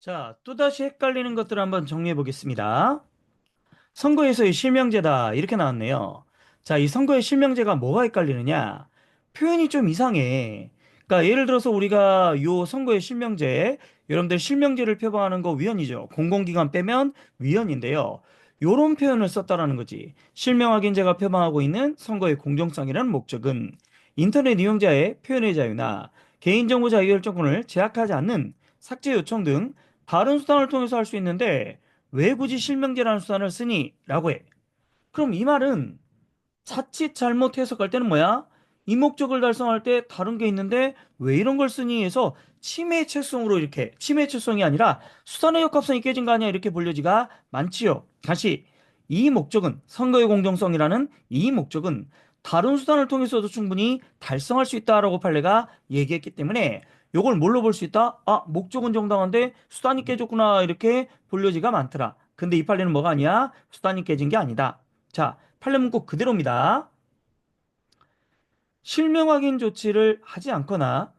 자, 또다시 헷갈리는 것들을 한번 정리해 보겠습니다. 선거에서의 실명제다. 이렇게 나왔네요. 자, 이 선거의 실명제가 뭐가 헷갈리느냐? 표현이 좀 이상해. 그러니까 예를 들어서 우리가 요 선거의 실명제, 여러분들 실명제를 표방하는 거 위헌이죠. 공공기관 빼면 위헌인데요. 요런 표현을 썼다라는 거지. 실명 확인제가 표방하고 있는 선거의 공정성이라는 목적은 인터넷 이용자의 표현의 자유나 개인정보 자유결정권을 제약하지 않는 삭제 요청 등 다른 수단을 통해서 할 수 있는데 왜 굳이 실명제라는 수단을 쓰니? 라고 해. 그럼 이 말은 자칫 잘못 해석할 때는 뭐야? 이 목적을 달성할 때 다른 게 있는데 왜 이런 걸 쓰니 해서 침해 채성으로 이렇게 침해 채성이 아니라 수단의 역합성이 깨진 거 아니야 이렇게 볼 여지가 많지요. 다시 이 목적은 선거의 공정성이라는 이 목적은 다른 수단을 통해서도 충분히 달성할 수 있다라고 판례가 얘기했기 때문에 요걸 뭘로 볼 수 있다? 아, 목적은 정당한데 수단이 깨졌구나 이렇게 볼 여지가 많더라. 근데 이 판례는 뭐가 아니야? 수단이 깨진 게 아니다. 자, 판례 문구 그대로입니다. 실명 확인 조치를 하지 않거나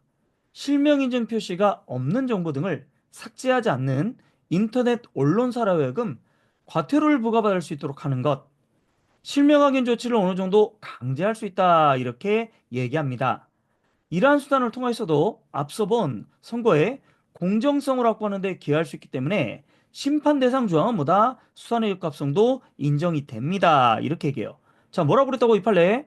실명 인증 표시가 없는 정보 등을 삭제하지 않는 인터넷 언론사라 하여금 과태료를 부과받을 수 있도록 하는 것. 실명 확인 조치를 어느 정도 강제할 수 있다. 이렇게 얘기합니다. 이러한 수단을 통해서도 앞서 본 선거의 공정성을 확보하는 데 기여할 수 있기 때문에 심판 대상 조항은 뭐다? 수단의 역합성도 인정이 됩니다. 이렇게 얘기해요. 자, 뭐라고 그랬다고 이 판례?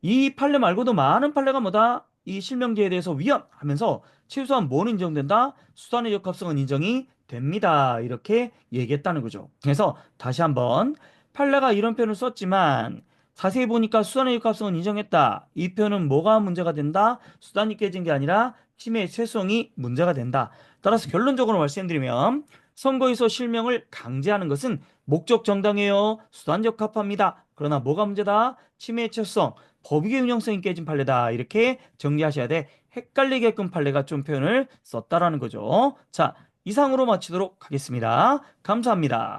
이 판례 말고도 많은 판례가 뭐다? 이 실명제에 대해서 위헌하면서 최소한 뭐는 인정된다? 수단의 역합성은 인정이 됩니다. 이렇게 얘기했다는 거죠. 그래서 다시 한번 판례가 이런 표현을 썼지만 자세히 보니까 수단의 역합성은 인정했다. 이 표현은 뭐가 문제가 된다? 수단이 깨진 게 아니라 힘의 최소성이 문제가 된다. 따라서 결론적으로 말씀드리면 선거에서 실명을 강제하는 것은 목적 정당이에요. 수단 적합합니다. 그러나 뭐가 문제다? 침해의 최소성, 법익의 운영성이 깨진 판례다. 이렇게 정리하셔야 돼. 헷갈리게끔 판례가 좀 표현을 썼다라는 거죠. 자, 이상으로 마치도록 하겠습니다. 감사합니다.